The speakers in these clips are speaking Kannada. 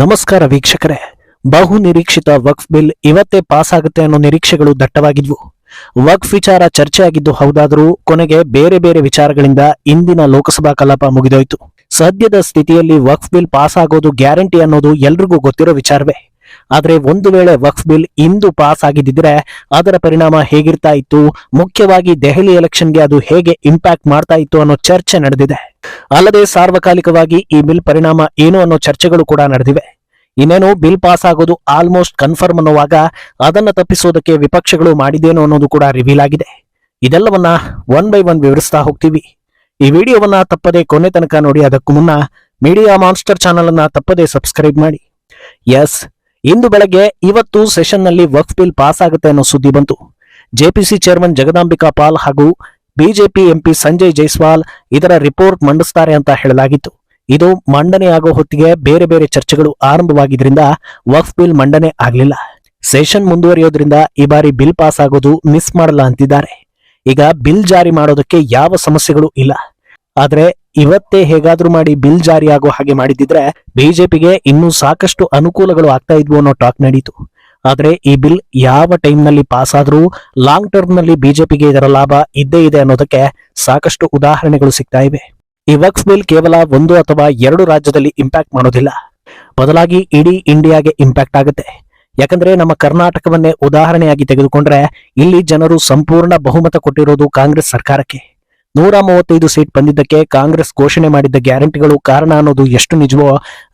ನಮಸ್ಕಾರ ವೀಕ್ಷಕರೇ. ಬಹು ನಿರೀಕ್ಷಿತ ವಕ್ಫ್ ಬಿಲ್ ಇವತ್ತೇ ಪಾಸ್ ಆಗುತ್ತೆ ಅನ್ನೋ ನಿರೀಕ್ಷೆಗಳು ದಟ್ಟವಾಗಿದ್ವು. ವಕ್ಫ್ ವಿಚಾರ ಚರ್ಚೆಯಾಗಿದ್ದು ಹೌದಾದರೂ ಕೊನೆಗೆ ಬೇರೆ ಬೇರೆ ವಿಚಾರಗಳಿಂದ ಇಂದಿನ ಲೋಕಸಭಾ ಕಲಾಪ ಮುಗಿದೋಯ್ತು. ಸದ್ಯದ ಸ್ಥಿತಿಯಲ್ಲಿ ವಕ್ಫ್ ಬಿಲ್ ಪಾಸ್ ಆಗೋದು ಗ್ಯಾರಂಟಿ ಅನ್ನೋದು ಎಲ್ರಿಗೂ ಗೊತ್ತಿರೋ ವಿಚಾರವೇ. ಆದ್ರೆ ಒಂದು ವೇಳೆ ವಕ್ಫ್ ಬಿಲ್ ಇಂದು ಪಾಸ್ ಆಗಿದ್ದಿದ್ರೆ ಅದರ ಪರಿಣಾಮ ಹೇಗಿರ್ತಾ ಇತ್ತು? ಮುಖ್ಯವಾಗಿ ದೆಹಲಿ ಎಲೆಕ್ಷನ್ಗೆ ಅದು ಹೇಗೆ ಇಂಪ್ಯಾಕ್ಟ್ ಮಾಡ್ತಾ ಇತ್ತು ಅನ್ನೋ ಚರ್ಚೆ ನಡೆದಿದೆ. ಅಲ್ಲದೆ ಸಾರ್ವಕಾಲಿಕವಾಗಿ ಈ ಬಿಲ್ ಪರಿಣಾಮ ಏನು ಅನ್ನೋ ಚರ್ಚೆಗಳು ಕೂಡ ನಡೆದಿವೆ. ಇನ್ನೇನು ಬಿಲ್ ಪಾಸ್ ಆಗೋದು ಆಲ್ಮೋಸ್ಟ್ ಕನ್ಫರ್ಮ್ ಅನ್ನುವಾಗ ಅದನ್ನ ತಪ್ಪಿಸೋದಕ್ಕೆ ವಿಪಕ್ಷಗಳು ಮಾಡಿದೇನೋ ಅನ್ನೋದು ಕೂಡ ರಿವೀಲ್ ಆಗಿದೆ. ಇದೆಲ್ಲವನ್ನ ಒನ್ ಬೈ ಒನ್ ವಿವರಿಸ್ತಾ ಹೋಗ್ತೀವಿ. ಈ ವಿಡಿಯೋವನ್ನ ತಪ್ಪದೆ ಕೊನೆ ತನಕ ನೋಡಿ ಅದಕ್ಕೂ ಮುನ್ನ ಮೀಡಿಯಾ ಮಾನ್ಸ್ಟರ್ ಚಾನಲ್ ಅನ್ನ ತಪ್ಪದೆ ಸಬ್ಸ್ಕ್ರೈಬ್ ಮಾಡಿ. ಎಸ್ ಇಂದು ಬೆಳಗ್ಗೆ ಇವತ್ತು ಸೆಷನ್ನಲ್ಲಿ ವಕ್ಫ್ ಬಿಲ್ ಪಾಸ್ ಆಗುತ್ತೆ ಅನ್ನೋ ಸುದ್ದಿ ಬಂತು. ಜೆಪಿಸಿ ಚೇರ್ಮನ್ ಜಗದಾಂಬಿಕಾ ಪಾಲ್ ಹಾಗೂ ಬಿಜೆಪಿ ಎಂಪಿ ಸಂಜಯ್ ಜೈಸ್ವಾಲ್ ಇದರ ರಿಪೋರ್ಟ್ ಮಂಡಿಸ್ತಾರೆ ಅಂತ ಹೇಳಲಾಗಿತ್ತು. ಇದು ಮಂಡನೆ ಆಗೋ ಹೊತ್ತಿಗೆ ಬೇರೆ ಬೇರೆ ಚರ್ಚೆಗಳು ಆರಂಭವಾಗಿದ್ರಿಂದ ವಕ್ಫ್ ಬಿಲ್ ಮಂಡನೆ ಆಗಲಿಲ್ಲ. ಸೆಷನ್ ಮುಂದುವರಿಯೋದ್ರಿಂದ ಈ ಬಾರಿ ಬಿಲ್ ಪಾಸ್ ಆಗೋದು ಮಿಸ್ ಮಾಡಲ್ಲ ಅಂತಿದ್ದಾರೆ. ಈಗ ಬಿಲ್ ಜಾರಿ ಮಾಡೋದಕ್ಕೆ ಯಾವ ಸಮಸ್ಯೆಗಳು ಇಲ್ಲ. ಆದ್ರೆ ಇವತ್ತೇ ಹೇಗಾದ್ರೂ ಮಾಡಿ ಬಿಲ್ ಜಾರಿ ಆಗೋ ಹಾಗೆ ಮಾಡಿದ್ದಿದ್ರೆ ಬಿಜೆಪಿಗೆ ಇನ್ನೂ ಸಾಕಷ್ಟು ಅನುಕೂಲಗಳು ಆಗ್ತಾ ಇದ್ವು ಅನ್ನೋ ಟಾಕ್ ನಡೀತು. ಆದ್ರೆ ಈ ಬಿಲ್ ಯಾವ ಟೈಮ್ನಲ್ಲಿ ಪಾಸ್ ಆದ್ರೂ ಲಾಂಗ್ ಟರ್ಮ್ನಲ್ಲಿ ಬಿಜೆಪಿಗೆ ಇದರ ಲಾಭ ಇದ್ದೇ ಇದೆ ಅನ್ನೋದಕ್ಕೆ ಸಾಕಷ್ಟು ಉದಾಹರಣೆಗಳು ಸಿಗ್ತಾ ಇವೆ. ಈ ವಕ್ಸ್ ಬಿಲ್ ಕೇವಲ ಒಂದು ಅಥವಾ ಎರಡು ರಾಜ್ಯದಲ್ಲಿ ಇಂಪ್ಯಾಕ್ಟ್ ಮಾಡೋದಿಲ್ಲ. ಬದಲಾಗಿ ಇಡೀ ಇಂಡಿಯಾಗೆ ಇಂಪ್ಯಾಕ್ಟ್ ಆಗುತ್ತೆ. ಯಾಕಂದ್ರೆ ನಮ್ಮ ಕರ್ನಾಟಕವನ್ನೇ ಉದಾಹರಣೆಯಾಗಿ ತೆಗೆದುಕೊಂಡ್ರೆ ಇಲ್ಲಿ ಜನರು ಸಂಪೂರ್ಣ ಬಹುಮತ ಕೊಟ್ಟಿರೋದು ಕಾಂಗ್ರೆಸ್ ಸರ್ಕಾರಕ್ಕೆ. ನೂರ ಮೂವತ್ತೈದು ಸೀಟ್ ಬಂದಿದ್ದಕ್ಕೆ ಕಾಂಗ್ರೆಸ್ ಘೋಷಣೆ ಮಾಡಿದ್ದ ಗ್ಯಾರಂಟಿಗಳು ಕಾರಣ ಅನ್ನೋದು ಎಷ್ಟು ನಿಜವೋ,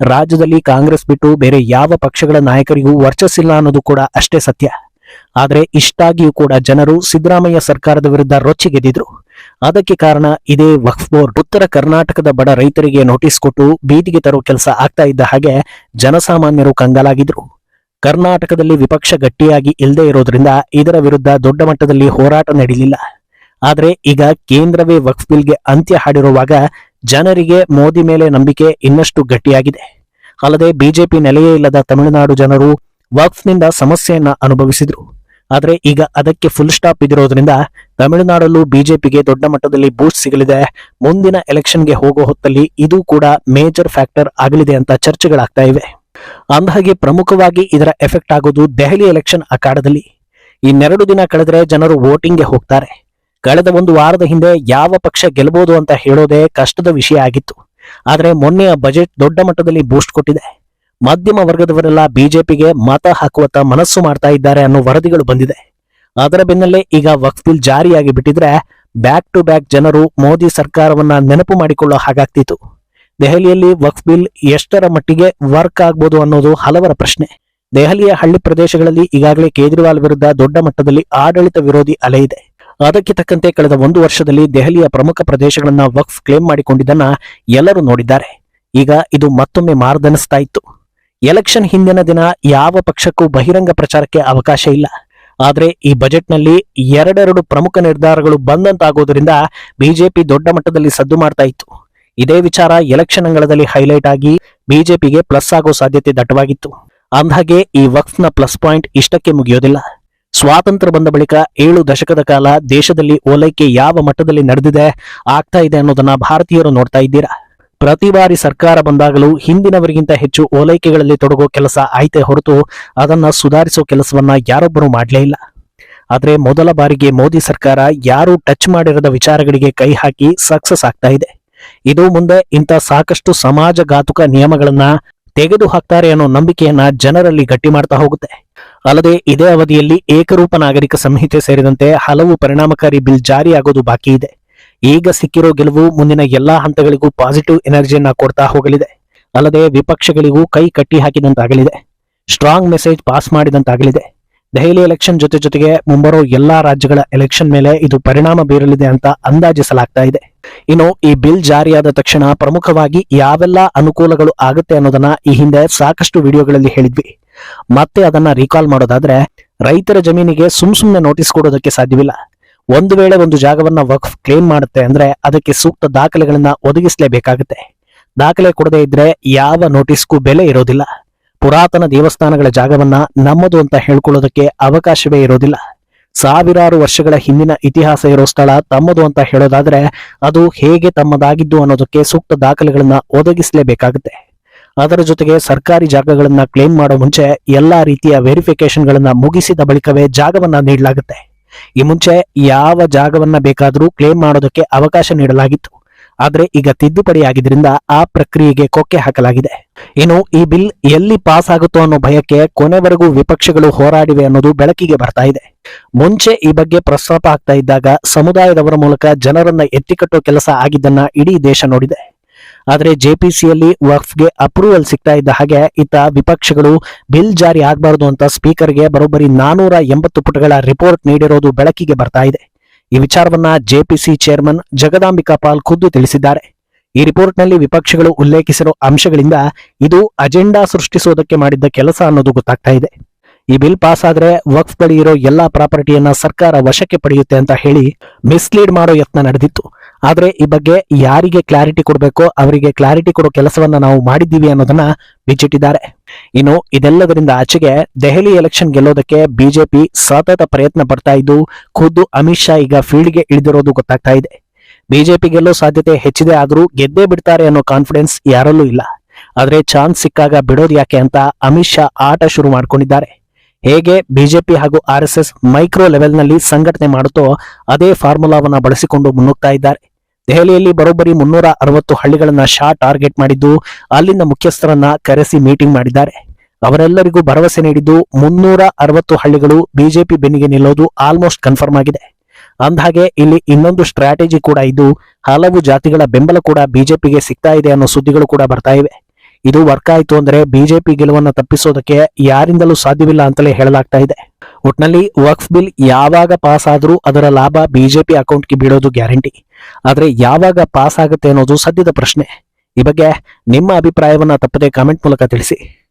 ರಾಜ್ಯದಲ್ಲಿ ಕಾಂಗ್ರೆಸ್ ಬಿಟ್ಟು ಬೇರೆ ಯಾವ ಪಕ್ಷಗಳ ನಾಯಕರಿಗೂ ವರ್ಚಸ್ಸಿಲ್ಲ ಅನ್ನೋದು ಕೂಡ ಅಷ್ಟೇ ಸತ್ಯ. ಆದರೆ ಇಷ್ಟಾಗಿಯೂ ಕೂಡ ಜನರು ಸಿದ್ದರಾಮಯ್ಯ ಸರ್ಕಾರದ ವಿರುದ್ಧ ರೊಚ್ಚಿಗೆದ್ದಿದ್ರು. ಅದಕ್ಕೆ ಕಾರಣ ಇದೇ ವಕ್ಫ್ ಬೋರ್ಡ್. ಉತ್ತರ ಕರ್ನಾಟಕದ ಬಡ ರೈತರಿಗೆ ನೋಟಿಸ್ ಕೊಟ್ಟು ಬೀದಿಗೆ ತರೋ ಕೆಲಸ ಆಗ್ತಾ ಇದ್ದ ಹಾಗೆ ಜನಸಾಮಾನ್ಯರು ಕಂಗಾಲಾಗಿದ್ರು. ಕರ್ನಾಟಕದಲ್ಲಿ ವಿಪಕ್ಷ ಗಟ್ಟಿಯಾಗಿ ಇಲ್ಲದೆ ಇರೋದ್ರಿಂದ ಇದರ ವಿರುದ್ಧ ದೊಡ್ಡ ಮಟ್ಟದಲ್ಲಿ ಹೋರಾಟ ನಡೀಲಿಲ್ಲ ಆದ್ರೆ ಈಗ ಕೇಂದ್ರವೇ ವಕ್ಫ್ ಬಿಲ್ಗೆ ಅಂತ್ಯ ಹಾಡಿರುವಾಗ ಜನರಿಗೆ ಮೋದಿ ಮೇಲೆ ನಂಬಿಕೆ ಇನ್ನಷ್ಟು ಗಟ್ಟಿಯಾಗಿದೆ. ಅಲ್ಲದೆ ಬಿಜೆಪಿ ನೆಲೆಯೇ ಇಲ್ಲದ ತಮಿಳುನಾಡು ಜನರು ವಕ್ಫ್ನಿಂದ ಸಮಸ್ಯೆಯನ್ನ ಅನುಭವಿಸಿದ್ರು. ಆದರೆ ಈಗ ಅದಕ್ಕೆ ಫುಲ್ ಸ್ಟಾಪ್ ಇದಿರೋದ್ರಿಂದ ತಮಿಳುನಾಡಲ್ಲೂ ಬಿಜೆಪಿಗೆ ದೊಡ್ಡ ಮಟ್ಟದಲ್ಲಿ ಬೂಸ್ಟ್ ಸಿಗಲಿದೆ. ಮುಂದಿನ ಎಲೆಕ್ಷನ್ಗೆ ಹೋಗೋ ಹೊತ್ತಲ್ಲಿ ಇದು ಕೂಡ ಮೇಜರ್ ಫ್ಯಾಕ್ಟರ್ ಆಗಲಿದೆ ಅಂತ ಚರ್ಚೆಗಳಾಗ್ತಾ ಇವೆ. ಅಂದಹಾಗೆ ಪ್ರಮುಖವಾಗಿ ಇದರ ಎಫೆಕ್ಟ್ ಆಗೋದು ದೆಹಲಿ ಎಲೆಕ್ಷನ್ ಅಖಾಡದಲ್ಲಿ. ಇನ್ನೆರಡು ದಿನ ಕಳೆದರೆ ಜನರು ವೋಟಿಂಗ್ಗೆ ಹೋಗ್ತಾರೆ. ಕಳೆದ ಒಂದು ವಾರದ ಹಿಂದೆ ಯಾವ ಪಕ್ಷ ಗೆಲ್ಲಬಹುದು ಅಂತ ಹೇಳೋದೇ ಕಷ್ಟದ ವಿಷಯ ಆಗಿತ್ತು. ಆದರೆ ಮೊನ್ನೆಯ ಬಜೆಟ್ ದೊಡ್ಡ ಮಟ್ಟದಲ್ಲಿ ಬೂಸ್ಟ್ ಕೊಟ್ಟಿದೆ. ಮಧ್ಯಮ ವರ್ಗದವರೆಲ್ಲ ಬಿಜೆಪಿಗೆ ಮತ ಹಾಕುವತ್ತ ಮನಸ್ಸು ಮಾಡ್ತಾ ಇದ್ದಾರೆ ಅನ್ನೋ ವರದಿಗಳು ಬಂದಿದೆ. ಅದರ ಬೆನ್ನಲ್ಲೇ ಈಗ ವಕ್ಫ್ ಬಿಲ್ ಜಾರಿಯಾಗಿ ಬಿಟ್ಟಿದ್ರೆ ಬ್ಯಾಕ್ ಟು ಬ್ಯಾಕ್ ಜನರು ಮೋದಿ ಸರ್ಕಾರವನ್ನ ನೆನಪು ಮಾಡಿಕೊಳ್ಳೋ ಹಾಗಾಗ್ತಿತ್ತು. ದೆಹಲಿಯಲ್ಲಿ ವಕ್ಫ್ ಬಿಲ್ ಎಷ್ಟರ ಮಟ್ಟಿಗೆ ವರ್ಕ್ ಆಗ್ಬೋದು ಅನ್ನೋದು ಹಲವರ ಪ್ರಶ್ನೆ. ದೆಹಲಿಯ ಹಳ್ಳಿ ಪ್ರದೇಶಗಳಲ್ಲಿ ಈಗಾಗಲೇ ಕೇಜ್ರಿವಾಲ್ ವಿರುದ್ಧ ದೊಡ್ಡ ಮಟ್ಟದಲ್ಲಿ ಆಡಳಿತ ವಿರೋಧಿ ಅಲೆ ಇದೆ. ಅದಕ್ಕೆ ತಕ್ಕಂತೆ ಕಳೆದ ಒಂದು ವರ್ಷದಲ್ಲಿ ದೆಹಲಿಯ ಪ್ರಮುಖ ಪ್ರದೇಶಗಳನ್ನ ವಕ್ಫ್ ಕ್ಲೇಮ್ ಮಾಡಿಕೊಂಡಿದ್ದನ್ನ ಎಲ್ಲರೂ ನೋಡಿದ್ದಾರೆ. ಈಗ ಇದು ಮತ್ತೊಮ್ಮೆ ಮಾರ್ದನಿಸ್ತಾ ಇತ್ತು ಎಲೆಕ್ಷನ್ ಹಿಂದಿನ ದಿನ ಯಾವ ಪಕ್ಷಕ್ಕೂ ಬಹಿರಂಗ ಪ್ರಚಾರಕ್ಕೆ ಅವಕಾಶ ಇಲ್ಲ. ಆದರೆ ಈ ಬಜೆಟ್ನಲ್ಲಿ ಎರಡೆರಡು ಪ್ರಮುಖ ನಿರ್ಧಾರಗಳು ಬಂದಂತಾಗೋದ್ರಿಂದ ಬಿಜೆಪಿ ದೊಡ್ಡ ಮಟ್ಟದಲ್ಲಿ ಸದ್ದು ಮಾಡ್ತಾ ಇತ್ತು. ಇದೇ ವಿಚಾರ ಎಲೆಕ್ಷನ್ ಅಂಗಳದಲ್ಲಿ ಹೈಲೈಟ್ ಆಗಿ ಬಿಜೆಪಿಗೆ ಪ್ಲಸ್ ಆಗೋ ಸಾಧ್ಯತೆ ದಟ್ಟವಾಗಿತ್ತು. ಅಂದ್ಹಾಗೆ ಈ ವಕ್ಫ್ನ ಪ್ಲಸ್ ಪಾಯಿಂಟ್ ಇಷ್ಟಕ್ಕೆ ಮುಗಿಯೋದಿಲ್ಲ. ಸ್ವಾತಂತ್ರ್ಯ ಬಂದ ಬಳಿಕ ಏಳು ದಶಕದ ಕಾಲ ದೇಶದಲ್ಲಿ ಓಲೈಕೆ ಯಾವ ಮಟ್ಟದಲ್ಲಿ ನಡೆದಿದೆ ಆಗ್ತಾ ಇದೆ ಅನ್ನೋದನ್ನ ಭಾರತೀಯರು ನೋಡ್ತಾ ಇದ್ದೀರಾ? ಪ್ರತಿ ಬಾರಿ ಸರ್ಕಾರ ಬಂದಾಗಲೂ ಹಿಂದಿನವರಿಗಿಂತ ಹೆಚ್ಚು ಓಲೈಕೆಗಳಲ್ಲಿ ತೊಡಗೋ ಕೆಲಸ ಆಯ್ತೆ ಹೊರತು ಅದನ್ನ ಸುಧಾರಿಸೋ ಕೆಲಸವನ್ನ ಯಾರೊಬ್ಬರೂ ಮಾಡಲೇ ಇಲ್ಲ. ಆದರೆ ಮೊದಲ ಬಾರಿಗೆ ಮೋದಿ ಸರ್ಕಾರ ಯಾರು ಟಚ್ ಮಾಡಿರದ ವಿಚಾರಗಳಿಗೆ ಕೈ ಹಾಕಿ ಸಕ್ಸಸ್ ಆಗ್ತಾ ಇದೆ. ಇದು ಮುಂದೆ ಇಂಥ ಸಾಕಷ್ಟು ಸಮಾಜಘಾತುಕ ನಿಯಮಗಳನ್ನ ತೆಗೆದು ಹಾಕ್ತಾರೆ ಅನ್ನೋ ನಂಬಿಕೆಯನ್ನ ಜನರಲ್ಲಿ ಗಟ್ಟಿ ಮಾಡ್ತಾ ಹೋಗುತ್ತೆ. ಅಲ್ಲದೆ ಇದೇ ಅವಧಿಯಲ್ಲಿ ಏಕರೂಪ ನಾಗರಿಕ ಸಂಹಿತೆ ಸೇರಿದಂತೆ ಹಲವು ಪರಿಣಾಮಕಾರಿ ಬಿಲ್ ಜಾರಿಯಾಗೋದು ಬಾಕಿ ಇದೆ. ಈಗ ಸಿಕ್ಕಿರೋ ಗೆಲುವು ಮುಂದಿನ ಎಲ್ಲಾ ಹಂತಗಳಿಗೂ ಪಾಸಿಟಿವ್ ಎನರ್ಜಿಯನ್ನ ಕೊಡ್ತಾ ಹೋಗಲಿದೆ. ಅಲ್ಲದೆ ವಿಪಕ್ಷಗಳಿಗೂ ಕೈ ಕಟ್ಟಿ ಹಾಕಿದಂತಾಗಲಿದೆ. ಸ್ಟ್ರಾಂಗ್ ಮೆಸೇಜ್ ಪಾಸ್ ಮಾಡಿದಂತಾಗಲಿದೆ. ದೆಹಲಿ ಎಲೆಕ್ಷನ್ ಜೊತೆ ಜೊತೆಗೆ ಮುಂಬರೋ ಎಲ್ಲಾ ರಾಜ್ಯಗಳ ಎಲೆಕ್ಷನ್ ಮೇಲೆ ಇದು ಪರಿಣಾಮ ಬೀರಲಿದೆ ಅಂತ ಅಂದಾಜಿಸಲಾಗ್ತಾ ಇದೆ. ಇನ್ನು ಈ ಬಿಲ್ ಜಾರಿಯಾದ ತಕ್ಷಣ ಪ್ರಮುಖವಾಗಿ ಯಾವೆಲ್ಲ ಅನುಕೂಲಗಳು ಆಗುತ್ತೆ ಅನ್ನೋದನ್ನ ಈ ಹಿಂದೆ ಸಾಕಷ್ಟು ವಿಡಿಯೋಗಳಲ್ಲಿ ಹೇಳಿದ್ವಿ. ಮತ್ತೆ ಅದನ್ನ ರೀಕಾಲ್ ಮಾಡೋದಾದ್ರೆ ರೈತರ ಜಮೀನಿಗೆ ಸುಮ್ ಸುಮ್ನೆ ನೋಟಿಸ್ ಕೊಡೋದಕ್ಕೆ ಸಾಧ್ಯವಿಲ್ಲ. ಒಂದು ವೇಳೆ ಒಂದು ಜಾಗವನ್ನ ವಕ್ಫ್ ಕ್ಲೇಮ್ ಮಾಡುತ್ತೆ ಅಂದ್ರೆ ಅದಕ್ಕೆ ಸೂಕ್ತ ದಾಖಲೆಗಳನ್ನ ಒದಗಿಸಲೇಬೇಕಾಗುತ್ತೆ. ದಾಖಲೆ ಕೊಡದೇ ಇದ್ರೆ ಯಾವ ನೋಟಿಸ್ಗೂ ಬೆಲೆ ಇರೋದಿಲ್ಲ. ಪುರಾತನ ದೇವಸ್ಥಾನಗಳ ಜಾಗವನ್ನ ನಮ್ಮದು ಅಂತ ಹೇಳ್ಕೊಳ್ಳೋದಕ್ಕೆ ಅವಕಾಶವೇ ಇರೋದಿಲ್ಲ. ಸಾವಿರಾರು ವರ್ಷಗಳ ಹಿಂದಿನ ಇತಿಹಾಸ ಇರೋ ಸ್ಥಳ ತಮ್ಮದು ಅಂತ ಹೇಳೋದಾದ್ರೆ ಅದು ಹೇಗೆ ತಮ್ಮದಾಗಿದ್ದು ಅನ್ನೋದಕ್ಕೆ ಸೂಕ್ತ ದಾಖಲೆಗಳನ್ನ ಒದಗಿಸಲೇಬೇಕಾಗುತ್ತೆ. ಅದರ ಜೊತೆಗೆ ಸರ್ಕಾರಿ ಜಾಗಗಳನ್ನ ಕ್ಲೇಮ್ ಮಾಡೋ ಮುಂಚೆ ಎಲ್ಲಾ ರೀತಿಯ ವೆರಿಫಿಕೇಶನ್ ಗಳನ್ನ ಮುಗಿಸಿದ ಬಳಿಕವೇ ಜಾಗವನ್ನ ನೀಡಲಾಗುತ್ತೆ. ಈ ಮುಂಚೆ ಯಾವ ಜಾಗವನ್ನ ಬೇಕಾದರೂ ಕ್ಲೇಮ್ ಮಾಡೋದಕ್ಕೆ ಅವಕಾಶ ನೀಡಲಾಗಿತ್ತು. ಆದರೆ ಈಗ ತಿದ್ದುಪಡಿ ಆಗಿದ್ರಿಂದ ಆ ಪ್ರಕ್ರಿಯೆಗೆ ಕೊಕ್ಕೆ ಹಾಕಲಾಗಿದೆ. ಇನ್ನು ಈ ಬಿಲ್ ಎಲ್ಲಿ ಪಾಸ್ ಆಗುತ್ತೋ ಅನ್ನೋ ಭಯಕ್ಕೆ ಕೊನೆವರೆಗೂ ವಿಪಕ್ಷಗಳು ಹೋರಾಡಿವೆ ಅನ್ನೋದು ಬೆಳಕಿಗೆ ಬರ್ತಾ ಇದೆ. ಮುಂಚೆ ಈ ಬಗ್ಗೆ ಪ್ರಸ್ತಾಪ ಆಗ್ತಾ ಇದ್ದಾಗ ಸಮುದಾಯದವರ ಮೂಲಕ ಜನರನ್ನ ಎತ್ತಿಕಟ್ಟೋ ಕೆಲಸ ಆಗಿದ್ದನ್ನ ಇಡೀ ದೇಶ ನೋಡಿದೆ. ಆದ್ರೆ ಜೆಪಿಸಿಯಲ್ಲಿ ವಕ್ಫ್ಗೆ ಅಪ್ರೂವಲ್ ಸಿಗ್ತಾ ಇದ್ದ ಹಾಗೆ ಇತ್ತ ವಿಪಕ್ಷಗಳು ಬಿಲ್ ಜಾರಿ ಆಗಬಾರದು ಅಂತ ಸ್ಪೀಕರ್ಗೆ ಬರೋಬ್ಬರಿ ನಾನೂರ ಎಂಬತ್ತು ಪುಟಗಳ ರಿಪೋರ್ಟ್ ನೀಡಿರೋದು ಬೆಳಕಿಗೆ ಬರ್ತಾ ಇದೆ. ಈ ವಿಚಾರವನ್ನ ಜೆಪಿಸಿ ಚೇರ್ಮನ್ ಜಗದಾಂಬಿಕಾ ಪಾಲ್ ಖುದ್ದು ತಿಳಿಸಿದ್ದಾರೆ. ಈ ರಿಪೋರ್ಟ್ನಲ್ಲಿ ವಿಪಕ್ಷಗಳು ಉಲ್ಲೇಖಿಸಿರೋ ಅಂಶಗಳಿಂದ ಇದು ಅಜೆಂಡಾ ಸೃಷ್ಟಿಸುವುದಕ್ಕೆ ಮಾಡಿದ್ದ ಕೆಲಸ ಅನ್ನೋದು ಗೊತ್ತಾಗ್ತಾ ಇದೆ. ಈ ಬಿಲ್ ಪಾಸ್ ಆದ್ರೆ ವಕ್ಫ್ ಬಳಿ ಇರೋ ಎಲ್ಲಾ ಪ್ರಾಪರ್ಟಿಯನ್ನ ಸರ್ಕಾರ ವಶಕ್ಕೆ ಪಡೆಯುತ್ತೆ ಅಂತ ಹೇಳಿ ಮಿಸ್ಲೀಡ್ ಮಾಡೋ ಯತ್ನ ನಡೆದಿತ್ತು. ಆದ್ರೆ ಈ ಬಗ್ಗೆ ಯಾರಿಗೆ ಕ್ಲಾರಿಟಿ ಕೊಡಬೇಕೋ ಅವರಿಗೆ ಕ್ಲಾರಿಟಿ ಕೊಡೋ ಕೆಲಸವನ್ನ ನಾವು ಮಾಡಿದ್ದೀವಿ ಅನ್ನೋದನ್ನ ಬಿಚ್ಚಿಟ್ಟಿದ್ದಾರೆ. ಇನ್ನು ಇದೆಲ್ಲದರಿಂದ ಆಚೆಗೆ ದೆಹಲಿ ಎಲೆಕ್ಷನ್ ಗೆಲ್ಲೋದಕ್ಕೆ ಬಿಜೆಪಿ ಸತತ ಪ್ರಯತ್ನ ಪಡ್ತಾ ಇದ್ದು, ಖುದ್ದು ಅಮಿತ್ ಶಾ ಈಗ ಫೀಲ್ಡ್ಗೆ ಇಳಿದಿರೋದು ಗೊತ್ತಾಗ್ತಾ ಇದೆ. ಬಿಜೆಪಿ ಗೆಲ್ಲೋ ಸಾಧ್ಯತೆ ಹೆಚ್ಚಿದೆ ಆದರೂ ಗೆದ್ದೇ ಬಿಡ್ತಾರೆ ಅನ್ನೋ ಕಾನ್ಫಿಡೆನ್ಸ್ ಯಾರಲ್ಲೂ ಇಲ್ಲ. ಆದ್ರೆ ಚಾನ್ಸ್ ಸಿಕ್ಕಾಗ ಬಿಡೋದು ಯಾಕೆ ಅಂತ ಅಮಿತ್ ಶಾ ಆಟ ಶುರು ಮಾಡ್ಕೊಂಡಿದ್ದಾರೆ. ಹೇಗೆ ಬಿಜೆಪಿ ಹಾಗೂ ಆರ್ ಎಸ್ ಎಸ್ ಮೈಕ್ರೋ ಲೆವೆಲ್ನಲ್ಲಿ ಸಂಘಟನೆ ಮಾಡುತ್ತೋ ಅದೇ ಫಾರ್ಮುಲಾವನ್ನ ಬಳಸಿಕೊಂಡು ಮುನ್ನುಗ್ತಾ ಇದ್ದಾರೆ. ದೆಹಲಿಯಲ್ಲಿ ಬರೋಬ್ಬರಿ ಮುನ್ನೂರ ಅರವತ್ತು ಹಳ್ಳಿಗಳನ್ನ ಶಾ ಟಾರ್ಗೆಟ್ ಮಾಡಿದ್ದು ಅಲ್ಲಿನ ಮುಖ್ಯಸ್ಥರನ್ನ ಕರೆಸಿ ಮೀಟಿಂಗ್ ಮಾಡಿದ್ದಾರೆ. ಅವರೆಲ್ಲರಿಗೂ ಭರವಸೆ ನೀಡಿದ್ದು ಮುನ್ನೂರ ಅರವತ್ತು ಹಳ್ಳಿಗಳು ಬಿಜೆಪಿ ಬೆನ್ನಿಗೆ ನಿಲ್ಲೋದು ಆಲ್ಮೋಸ್ಟ್ ಕನ್ಫರ್ಮ್ ಆಗಿದೆ. ಅಂದಹಾಗೆ ಇಲ್ಲಿ ಇನ್ನೊಂದು ಸ್ಟ್ರಾಟಜಿ ಕೂಡ ಇದ್ದು ಹಲವು ಜಾತಿಗಳ ಬೆಂಬಲ ಕೂಡ ಬಿಜೆಪಿಗೆ ಸಿಗ್ತಾ ಇದೆ ಅನ್ನೋ ಸುದ್ದಿಗಳು ಕೂಡ ಬರ್ತಾ ಇವೆ. ಇದು ವರ್ಕ್ ಆಯ್ತು ಅಂದ್ರೆ ಬಿಜೆಪಿ ಗೆಲುವನ್ನ ತಪ್ಪಿಸೋದಕ್ಕೆ ಯಾರಿಂದಲೂ ಸಾಧ್ಯವಿಲ್ಲ ಅಂತಲೇ ಹೇಳಲಾಗ್ತಾ ಇದೆ. ಒಟ್ನಲ್ಲಿ ವಕ್ಫ್ ಬಿಲ್ ಯಾವಾಗ ಪಾಸ್ ಆದ್ರೂ ಅದರ ಲಾಭ ಬಿಜೆಪಿ ಅಕೌಂಟ್ಗೆ ಬೀಳೋದು ಗ್ಯಾರಂಟಿ. ಆದ್ರೆ ಯಾವಾಗ ಪಾಸ್ ಆಗುತ್ತೆ ಅನ್ನೋದು ಸದ್ಯದ ಪ್ರಶ್ನೆ. ಈ ಬಗ್ಗೆ ನಿಮ್ಮ ಅಭಿಪ್ರಾಯವನ್ನ ತಪ್ಪದೆ ಕಾಮೆಂಟ್ ಮೂಲಕ ತಿಳಿಸಿ.